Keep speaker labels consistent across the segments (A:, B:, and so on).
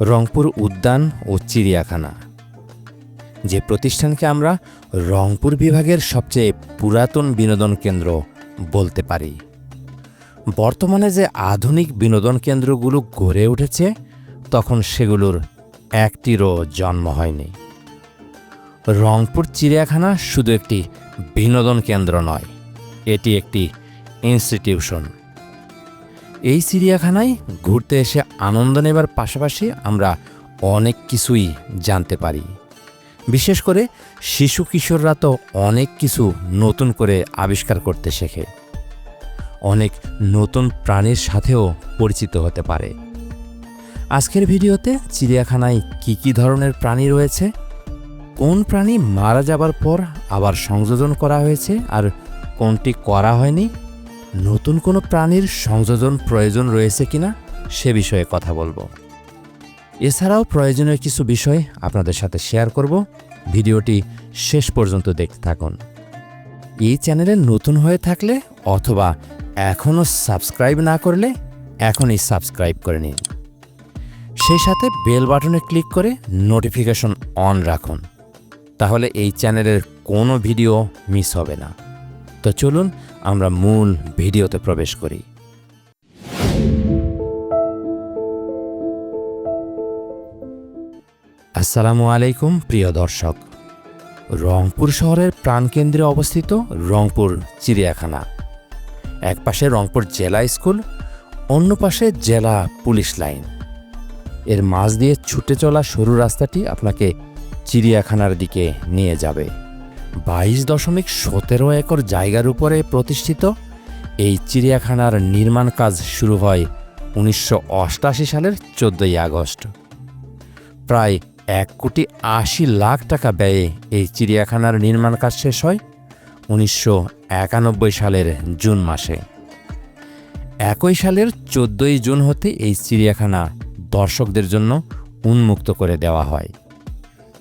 A: রংপুর উদ্যান ও চিড়িয়াখানা। যে প্রতিষ্ঠানকে আমরা রংপুর বিভাগের সবচেয়ে পুরাতন বিনোদন কেন্দ্র বলতে পারি। বর্তমানে যে আধুনিক বিনোদন কেন্দ্রগুলো গড়ে উঠেছে, তখন সেগুলোর একটিরও জন্ম হয়নি। রংপুর চিড়িয়াখানা শুধু একটি বিনোদন কেন্দ্র নয়, এটি একটি ইনস্টিটিউশন এই চিড়িয়াখানায় ঘুরতে এসে আনন্দ নেবার পাশাপাশি আমরা অনেক কিছুই জানতে পারি। বিশেষ করে শিশু কিশোররা তো অনেক কিছু নতুন করে আবিষ্কার করতে শেখে। অনেক নতুন প্রাণীর সাথেও পরিচিত হতে পারে। আজকের ভিডিওতে চিড়িয়াখানায় কি কি ধরনের প্রাণী রয়েছে, কোন প্রাণী মারা যাবার পর আবার সংযোজন করা হয়েছে, আর কোনটি করা হয়নি নতুন কোনো প্রাণীর সংযোজন প্রয়োজন রয়েছে কিনা সে বিষয়ে কথা বলব। এছাড়াও প্রয়োজনীয় কিছু বিষয় আপনাদের সাথে শেয়ার করব। ভিডিওটি শেষ পর্যন্ত দেখতে থাকুন। এই চ্যানেলে নতুন হয়ে থাকলে অথবা এখনও সাবস্ক্রাইব না করলে এখনই সাবস্ক্রাইব করে নিন। সেই সাথে বেল বাটনে ক্লিক করে নোটিফিকেশন অন রাখুন। তাহলে এই চ্যানেলের কোনো ভিডিও মিস হবে না। তো চলুন আমরা মূল ভিডিওতে প্রবেশ করি। আসসালামু আলাইকুম, প্রিয় দর্শক। রংপুর শহরের প্রাণকেন্দ্রে অবস্থিত রংপুর চিড়িয়াখানা। এক পাশে রংপুর জেলা স্কুল, অন্য পাশে জেলা পুলিশ লাইন। এর মাঝ দিয়ে ছুটে চলা সরু রাস্তাটি আপনাকে চিড়িয়াখানার দিকে নিয়ে যাবে। বাইশ দশমিক সতেরো একর জায়গার উপরে প্রতিষ্ঠিত। এই চিড়িয়াখানার নির্মাণ কাজ শুরু হয় উনিশশো সালের চোদ্দই আগস্ট। প্রায় এক কোটি আশি লাখ টাকা ব্যয়ে এই চিড়িয়াখানার নির্মাণ কাজ শেষ হয় উনিশশো একানব্বই সালের জুন মাসে। একই সালের চোদ্দই জুন হতে এই চিড়িয়াখানা দর্শকদের জন্য উন্মুক্ত করে দেওয়া হয়।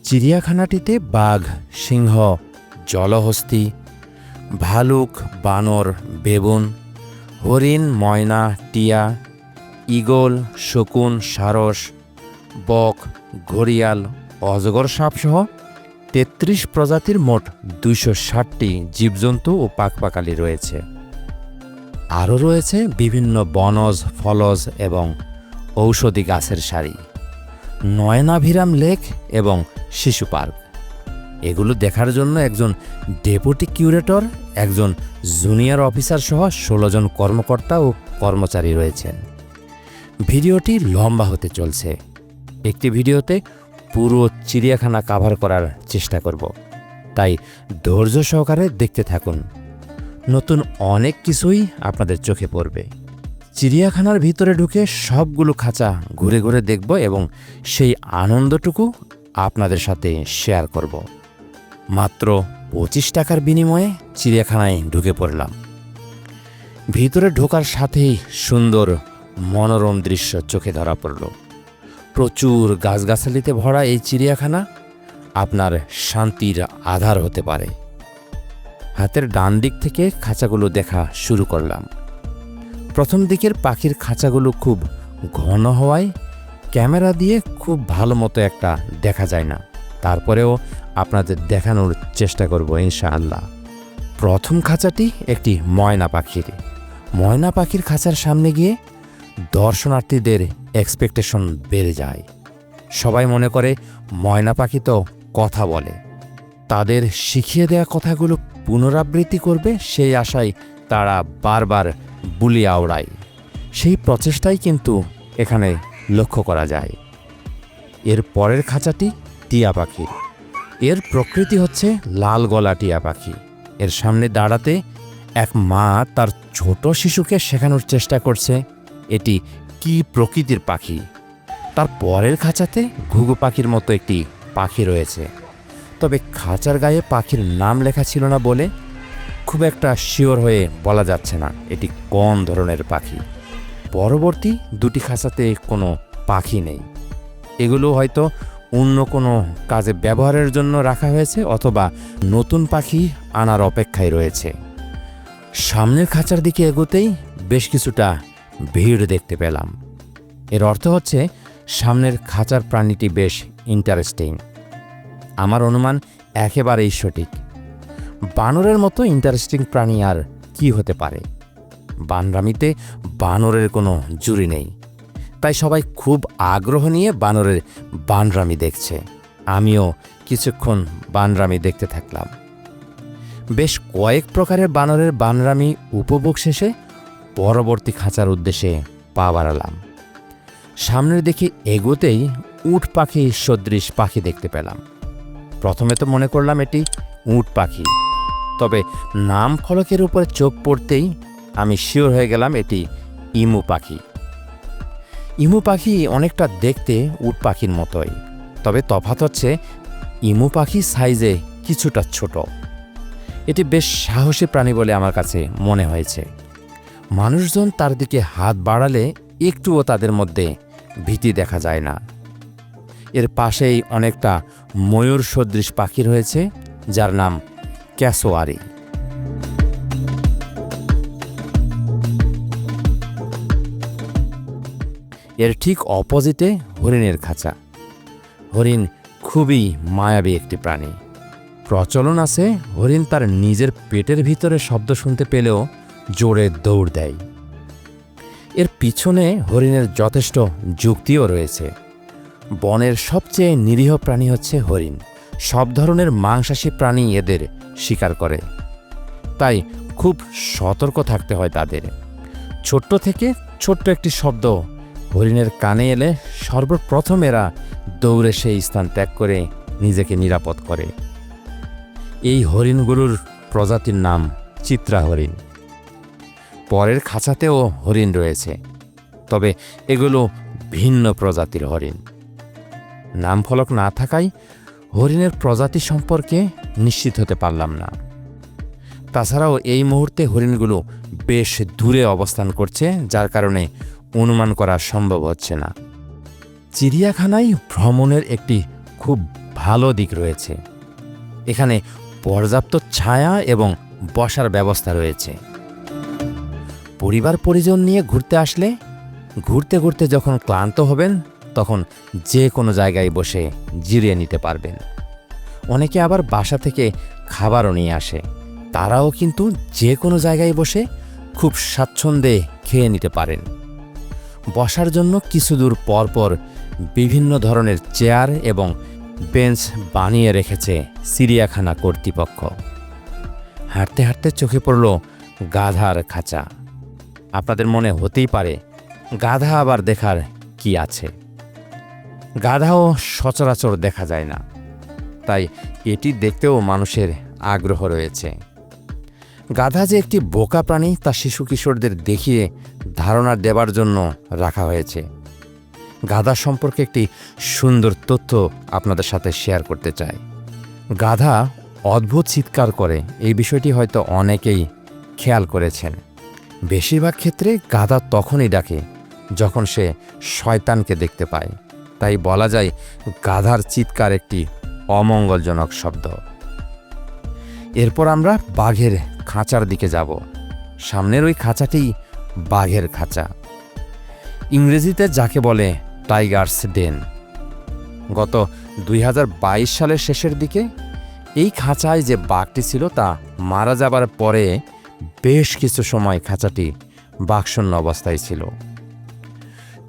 A: চিড়িয়াখানাটিতে বাঘ, সিংহ জলহস্তি, ভালুক, বানর, বেবুন, হরিণ, ময়না, টিয়া, ঈগল, শকুন, সারস, বক, ঘড়িয়াল, অজগর সাপসহ তেত্রিশ প্রজাতির মোট দুইশো ষাটটি জীবজন্তু ও পাকপাকালি রয়েছে। আরও রয়েছে বিভিন্ন বনজ, ফলজ এবং ঔষধি গাছের সারি, নয়নাভিরাম লেক এবং শিশু পার্ক। এগুলো দেখার জন্য একজন ডেপুটি কিউরেটর, একজন জুনিয়র অফিসার সহ ষোলো জন কর্মকর্তা ও কর্মচারী রয়েছেন। ভিডিওটি লম্বা হতে চলছে। একটি ভিডিওতে পুরো চিড়িয়াখানা কাভার করার চেষ্টা করব। তাই ধৈর্য সহকারে দেখতে থাকুন। নতুন অনেক কিছুই আপনাদের চোখে পড়বে। চিড়িয়াখানার ভিতরে ঢুকে সবগুলো খাঁচা ঘুরে ঘুরে দেখব এবং সেই আনন্দটুকু আপনাদের সাথে শেয়ার করব। মাত্র পঁচিশ টাকার বিনিময়ে চিড়িয়াখানায় ঢুকে পড়লাম। ভিতরে ঢোকার সাথেই সুন্দর মনোরম দৃশ্য চোখে ধরা পড়ল। প্রচুর গাছগাছালিতে ভরা এই চিড়িয়াখানা আপনার শান্তির আধার হতে পারে। হাতের ডান দিক থেকে খাঁচাগুলো দেখা শুরু করলাম। প্রথম দিকের পাখির খাঁচাগুলো খুব ঘন হওয়ায় ক্যামেরা দিয়ে খুব ভালো মতো একটা দেখা যায় না। তারপরেও আপনাদের দেখানোর চেষ্টা করব ইনশাআল্লাহ। প্রথম খাঁচাটি একটি ময়না পাখির। ময়না পাখির খাঁচার সামনে গিয়ে দর্শনার্থীদের এক্সপেকটেশন বেড়ে যায়। সবাই মনে করে ময়না পাখি তো কথা বলে। তাদের শিখিয়ে দেওয়া কথাগুলো পুনরাবৃত্তি করবে সেই আশায় তারা বারবার বুলি আওড়ায়। সেই প্রচেষ্টাই কিন্তু এখানে লক্ষ্য করা যায়। এর পরের খাঁচাটি টিয়া পাখি। এর প্রকৃতি হচ্ছে লাল গলা টিয়া পাখি। এর সামনে দাঁড়াতে এক মা তার ছোট শিশুকে শেখানোর চেষ্টা করছে, এটি কি প্রকৃতির পাখি। তার পরের খাঁচাতে ঘুঘু পাখির মতো একটি পাখি রয়েছে। তবে খাঁচার গায়ে পাখির নাম লেখা ছিল না বলে খুব একটা শিওর হয়ে বলা যাচ্ছে না, এটি কোন ধরনের পাখি। পরবর্তী দুটি খাঁচাতে কোনো পাখি নেই। এগুলো হয়তো অন্য কোনো কাজে ব্যবহারের জন্য রাখা হয়েছে অথবা নতুন পাখি আনার অপেক্ষায় রয়েছে। সামনের খাঁচার দিকে এগোতেই বেশ কিছুটা ভিড় দেখতে পেলাম। এর অর্থ হচ্ছে সামনের খাঁচার প্রাণীটি বেশ ইন্টারেস্টিং আমার অনুমান একেবারেই সঠিক। বানরের মতো ইন্টারেস্টিং প্রাণী আর কি হতে পারে? বানরামিতে বানরের কোনো জুরি নেই। তাই সবাই খুব আগ্রহ নিয়ে বানরের বানরামি দেখছে। আমিও কিছুক্ষণ বানরামি দেখতে থাকলাম। বেশ কয়েক প্রকারের বানরের বানরামি উপভোগ শেষে পরবর্তী খাঁচার উদ্দেশ্যে পা বাড়ালাম। সামনের দিকে এগোতেই উট পাখি সদৃশ পাখি দেখতে পেলাম। প্রথমে তো মনে করলাম এটি উট পাখি। তবে নাম ফলকের উপরে চোখ পড়তেই আমি শিওর হয়ে গেলাম এটি ইমু পাখি। ইমু পাখি অনেকটা দেখতে উট পাখির মতোই, তবে তফাৎ হচ্ছে ইমু পাখি সাইজে কিছুটা ছোট। এটি বেশ সাহসী প্রাণী বলে আমার কাছে মনে হয়েছে। মানুষজন তার দিকে হাত বাড়ালে একটুও তাদের মধ্যে ভীতি দেখা যায় না। এর পাশেই অনেকটা ময়ূর সদৃশ পাখি রয়েছে, যার নাম ক্যাসোয়ারি। এর ঠিক অপোজিটে হরিণের খাঁচা। হরিণ খুবই মায়াবী একটি প্রাণী। প্রচলন আছে, হরিণ তার নিজের পেটের ভিতরে শব্দ শুনতে পেলেও জোরে দৌড় দেয়। এর পিছনে হরিণের যথেষ্ট যুক্তিও রয়েছে। বনের সবচেয়ে নিরীহ প্রাণী হচ্ছে হরিণ। সব ধরনের মাংসাশী প্রাণী এদের শিকার করে। তাই খুব সতর্ক থাকতে হয় তাদের। ছোট্ট থেকে ছোট্ট একটি শব্দ হরিণের কানে এলে সর্বপ্রথম এরা দৌড়ে সেই স্থান ত্যাগ করে নিজেকে নিরাপদ করে। এই হরিণগুলোর প্রজাতির নাম চিত্রা হরিণ। পরের খাঁচাতেও হরিণ রয়েছে, তবে এগুলো ভিন্ন প্রজাতির হরিণ। নাম ফলক না থাকায় হরিণের প্রজাতি সম্পর্কে নিশ্চিত হতে পারলাম না। তাছাড়াও এই মুহূর্তে হরিণগুলো বেশ দূরে অবস্থান করছে, যার কারণে অনুমান করা সম্ভব হচ্ছে না। চিড়িয়াখানায় ভ্রমণের একটি খুব ভালো দিক রয়েছে। এখানে পর্যাপ্ত ছায়া এবং বসার ব্যবস্থা রয়েছে। পরিবার পরিজন নিয়ে ঘুরতে আসলে, ঘুরতে ঘুরতে যখন ক্লান্ত হবেন, তখন যে কোনো জায়গায় বসে জিরিয়ে নিতে পারবেন। অনেকে আবার বাসা থেকে খাবারও নিয়ে আসে। তারাও কিন্তু যে কোনো জায়গায় বসে খুব স্বাচ্ছন্দ্যে খেয়ে নিতে পারেন। বসার জন্য কিছু দূর পর পর বিভিন্ন ধরনের চেয়ার এবং বেঞ্চ বানিয়ে রেখেছে চিড়িয়াখানা কর্তৃপক্ষ। হাঁটতে হাঁটতে চোখে পড়ল গাধার খাঁচা। আপনাদের মনে হতেই পারে, গাধা আবার দেখার কি আছে? গাধাও সচরাচর দেখা যায় না। তাই এটি দেখতেও মানুষের আগ্রহ রয়েছে। গাধা যে একটি বোকা প্রাণী তা শিশু কিশোরদের দেখিয়ে ধারণা দেবার জন্য রাখা হয়েছে। গাধা সম্পর্কে একটি সুন্দর তথ্য আপনাদের সাথে শেয়ার করতে চাই। গাধা অদ্ভুত চিৎকার করে, এই বিষয়টি হয়তো অনেকেই খেয়াল করেছেন। বেশিরভাগ ক্ষেত্রে গাধা তখনই ডাকে যখন সে শয়তানকে দেখতে পায়। তাই বলা যায় গাধার চিৎকার একটি অমঙ্গলজনক শব্দ। এরপর আমরা বাঘের খাঁচার দিকে যাব। সামনের ওই খাঁচাটি বাঘের খাঁচা। ইংরেজিতে যাকে বলে টাইগার্স ডেন। গত দুই হাজার বাইশ সালের শেষের দিকে এই খাঁচায় যে বাঘটি ছিল তা মারা যাবার পরে বেশ কিছু সময় খাঁচাটি বাকশূন্য অবস্থায় ছিল।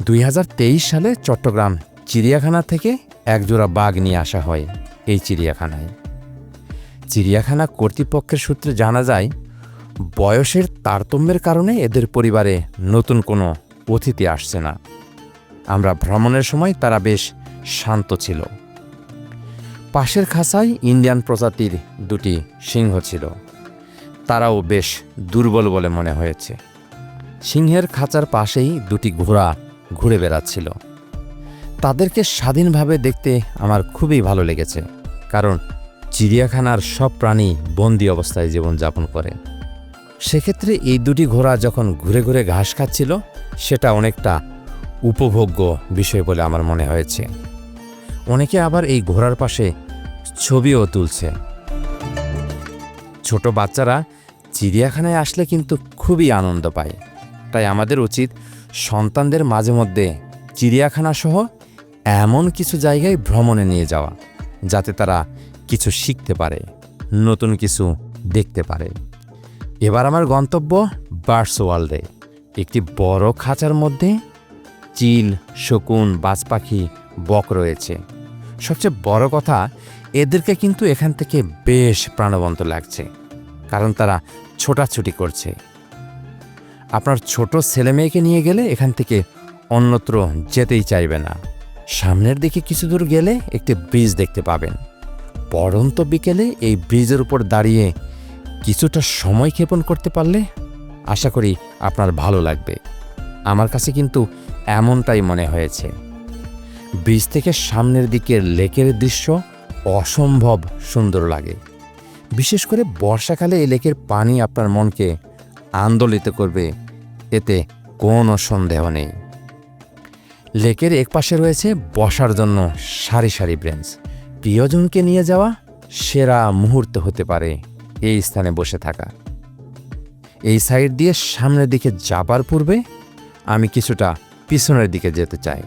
A: দুই হাজার তেইশ সালে চট্টগ্রাম চিড়িয়াখানা থেকে একজোড়া বাঘ নিয়ে আসা হয় এই চিড়িয়াখানায়। চিড়িয়াখানা কর্তৃপক্ষের সূত্রে জানা যায়, বয়সের তারতম্যের কারণে এদের পরিবারে নতুন কোনো অতিথি আসছে না। আমরা ভ্রমণের সময় তারা বেশ শান্ত ছিল। পাশের খাঁচায় ইন্ডিয়ান প্রজাতির দুটি সিংহ ছিল। তারাও বেশ দুর্বল বলে মনে হয়েছে। সিংহের খাঁচার পাশেই দুটি ঘোড়া ঘুরে বেড়াচ্ছিল। তাদেরকে স্বাধীনভাবে দেখতে আমার খুবই ভালো লেগেছে, কারণ চিড়িয়াখানার সব প্রাণী বন্দি অবস্থায় জীবনযাপন করে। সেক্ষেত্রে এই দুটি ঘোড়া যখন ঘুরে ঘুরে ঘাস খাচ্ছিল, সেটা অনেকটা উপভোগ্য বিষয় বলে আমার মনে হয়েছে। অনেকে আবার এই ঘোড়ার পাশে ছবিও তুলছে। ছোট বাচ্চারা চিড়িয়াখানায় আসলে কিন্তু খুবই আনন্দ পায়। তাই আমাদের উচিত সন্তানদের মাঝে মধ্যে চিড়িয়াখানা সহ এমন কিছু জায়গায় ভ্রমণে নিয়ে যাওয়া, যাতে তারা কিছু শিখতে পারে, নতুন কিছু দেখতে পারে। এবার আমার গন্তব্য বার্ডস ওয়ার্ল্ডে একটি বড় খাঁচার মধ্যে চিল, শকুন বাজ পাখি বক রয়েছে। সবচেয়ে বড় কথা, এদেরকে কিন্তু এখান থেকে বেশ প্রাণবন্ত লাগছে, কারণ তারা ছোটাছুটি করছে। আপনার ছোট ছেলে মেয়েকে নিয়ে গেলে এখান থেকে অন্যত্র যেতেই চাইবে না। সামনের দিকে কিছু দূর গেলে একটি ব্রিজ দেখতে পাবেন। পরন্ত বিকেলে এই ব্রিজের উপর দাঁড়িয়ে কিছুটা সময় ক্ষেপণ করতে পারলে আশা করি আপনার ভালো লাগবে। আমার কাছে কিন্তু এমনটাই মনে হয়েছে। ব্রিজ থেকে সামনের দিকের লেকের দৃশ্য অসম্ভব সুন্দর লাগে। বিশেষ করে বর্ষাকালে এই লেকের পানি আপনার মনকে আন্দোলিত করবে, এতে কোনো সন্দেহ নেই। লেকের একপাশে রয়েছে বসার জন্য সারি সারি ব্রেঞ্চ। প্রিয়জনকে নিয়ে যাওয়া সেরা মুহূর্ত হতে পারে এই স্থানে বসে থাকা। এই সাইড দিয়ে সামনের দিকে যাবার পূর্বে আমি কিছুটা পিছনের দিকে যেতে চাই।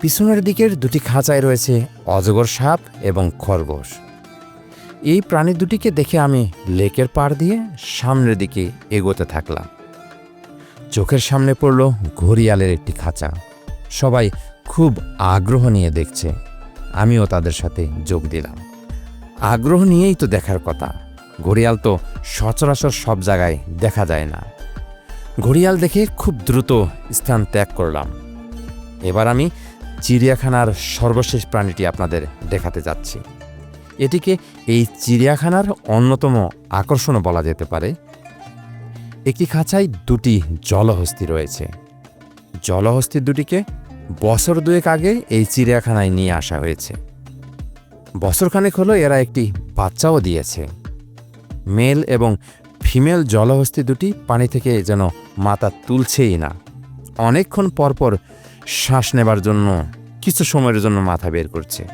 A: পিছনের দিকের দুটি খাঁচায় রয়েছে অজগর সাপ এবং খরগোশ। এই প্রাণী দুটিকে দেখে আমি লেকের পাড় দিয়ে সামনের দিকে এগোতে থাকলাম। চোখের সামনে পড়ল ঘড়িয়ালের একটি খাঁচা। সবাই খুব আগ্রহ নিয়ে দেখছে। আমিও তাদের সাথে যোগ দিলাম। আগ্রহ নিয়েই তো দেখার কথা। ঘড়িয়াল তো সচরাচর সব জায়গায় দেখা যায় না। ঘড়িয়াল দেখে খুব দ্রুত স্থান ত্যাগ করলাম। এবার আমি চিড়িয়াখানার সর্বশেষ প্রাণীটি আপনাদের দেখাতে যাচ্ছি। এটিকে এই চিড়িয়াখানার অন্যতম আকর্ষণও বলা যেতে পারে। একটি খাঁচায় দুটি জলহস্তি রয়েছে। জলহস্তি দুটিকে বছর দুয়েক আগে এই চিড়িয়াখানায় নিয়ে আসা হয়েছে। বছরখানেক হলো এরা একটি বাচ্চাও দিয়েছে। মেল এবং ফিমেল জলহস্তি দুটি পানি থেকে যেন মাথা তুলছেই না। অনেকক্ষণ পরপর শ্বাস নেবার জন্য, কিছু সময়ের জন্য মাথা বের করছে।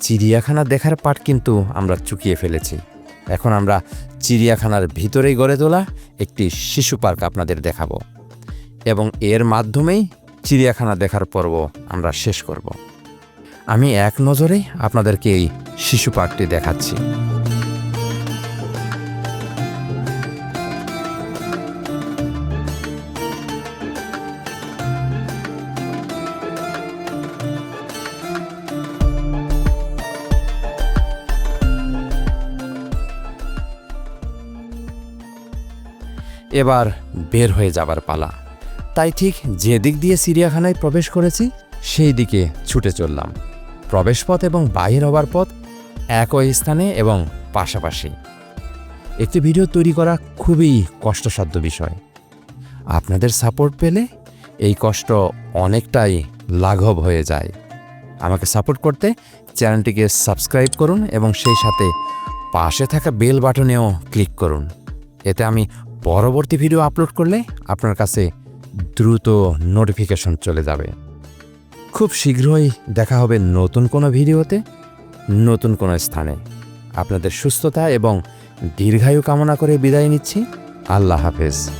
A: চিড়িয়াখানা দেখার পাট কিন্তু আমরা চুকিয়ে ফেলেছি। এখন আমরা চিড়িয়াখানার ভিতরেই গড়ে তোলা একটি শিশু পার্ক আপনাদের দেখাবো। এবং এর মাধ্যমেই চিড়িয়াখানা দেখার পর্ব আমরা শেষ করব। আমি এক নজরেই আপনাদেরকে এই শিশু পার্কটি দেখাচ্ছি। এবার বের হয়ে যাবার পালা। তাই ঠিক যে দিক দিয়ে চিড়িয়াখানায় প্রবেশ করেছি, সেই দিকে ছুটে চললাম। প্রবেশপথ এবং বাহির হবার পথ একই স্থানে এবং পাশাপাশি। একটি ভিডিও তৈরি করা খুবই কষ্টসাধ্য বিষয়। আপনাদের সাপোর্ট পেলে এই কষ্ট অনেকটাই লাঘব হয়ে যায়। আমাকে সাপোর্ট করতে চ্যানেলটিকে সাবস্ক্রাইব করুন এবং সেই সাথে পাশে থাকা বেল বাটনেও ক্লিক করুন। এতে আমি পরবর্তী ভিডিও আপলোড করলে আপনার কাছে দ্রুত নোটিফিকেশন চলে যাবে। খুব শীঘ্রই দেখা হবে নতুন কোনো ভিডিওতে, নতুন কোনো স্থানে। আপনাদের সুস্থতা এবং দীর্ঘায়ু কামনা করে বিদায় নিচ্ছি। আল্লাহ হাফেজ।